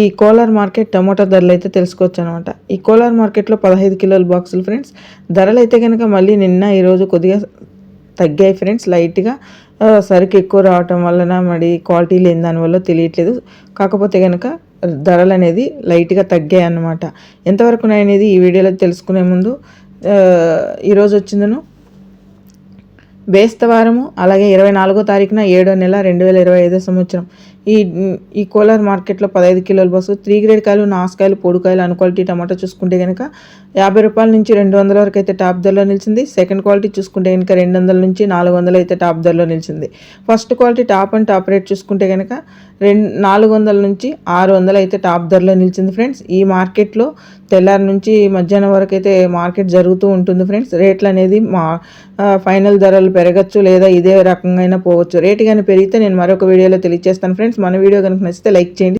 ఈ Kolar market tomato ధరలు అయితే తెలుసుకోవచ్చు అనమాట ఈ కోలార్ మార్కెట్లో పదహైదు కిలోల బాక్సులు ఫ్రెండ్స్. ధరలు అయితే కనుక మళ్ళీ నిన్న ఈరోజు కొద్దిగా తగ్గాయి ఫ్రెండ్స్. లైట్గా సరుకు ఎక్కువ రావటం వలన మరి క్వాలిటీ లేని దానివల్ల తెలియట్లేదు. కాకపోతే కనుక ధరలు అనేది లైట్గా తగ్గాయి అన్నమాట ఎంతవరకు అనేది ఈ వీడియోలో తెలుసుకునే ముందు ఈరోజు వచ్చిందను బేస్తవారము అలాగే ఇరవై నాలుగో తారీఖున ఏడో నెల రెండు వేల ఇరవై ఐదో సంవత్సరం. ఈ ఈ కోలార్ మార్కెట్లో పదహైదు కిలోల బస్సు త్రీ గ్రేడ్ కాయలు నాసుకాయలు పొడుకాయలు అన్ క్వాలిటీ టమాటో చూసుకుంటే కనుక యాభై రూపాయల నుంచి రెండు వందల వరకు అయితే టాప్ ధరలో నిలిచింది. సెకండ్ క్వాలిటీ చూసుకుంటే కనుక రెండు వందల నుంచి నాలుగు వందలు అయితే టాప్ ధరలో నిలిచింది. First quality top and top rate చూసుకుంటే కనుక రెండు నాలుగు వందల నుంచి ఆరు వందలు అయితే టాప్ ధరలో నిలిచింది ఫ్రెండ్స్. ఈ మార్కెట్లో తెల్లారి నుంచి మధ్యాహ్నం వరకు అయితే మార్కెట్ జరుగుతూ ఉంటుంది ఫ్రెండ్స్. రేట్లు అనేది మా ఫైనల్ ధరలు పెరగచ్చు లేదా ఇదే రకంగా అయినా పోవచ్చు. రేటు కానీ పెరిగితే నేను మరొక వీడియోలో తెలియజేస్తాను. ఫ్రెండ్స్ మన వీడియో కనుక నచ్చితే లైక్ చేయండి.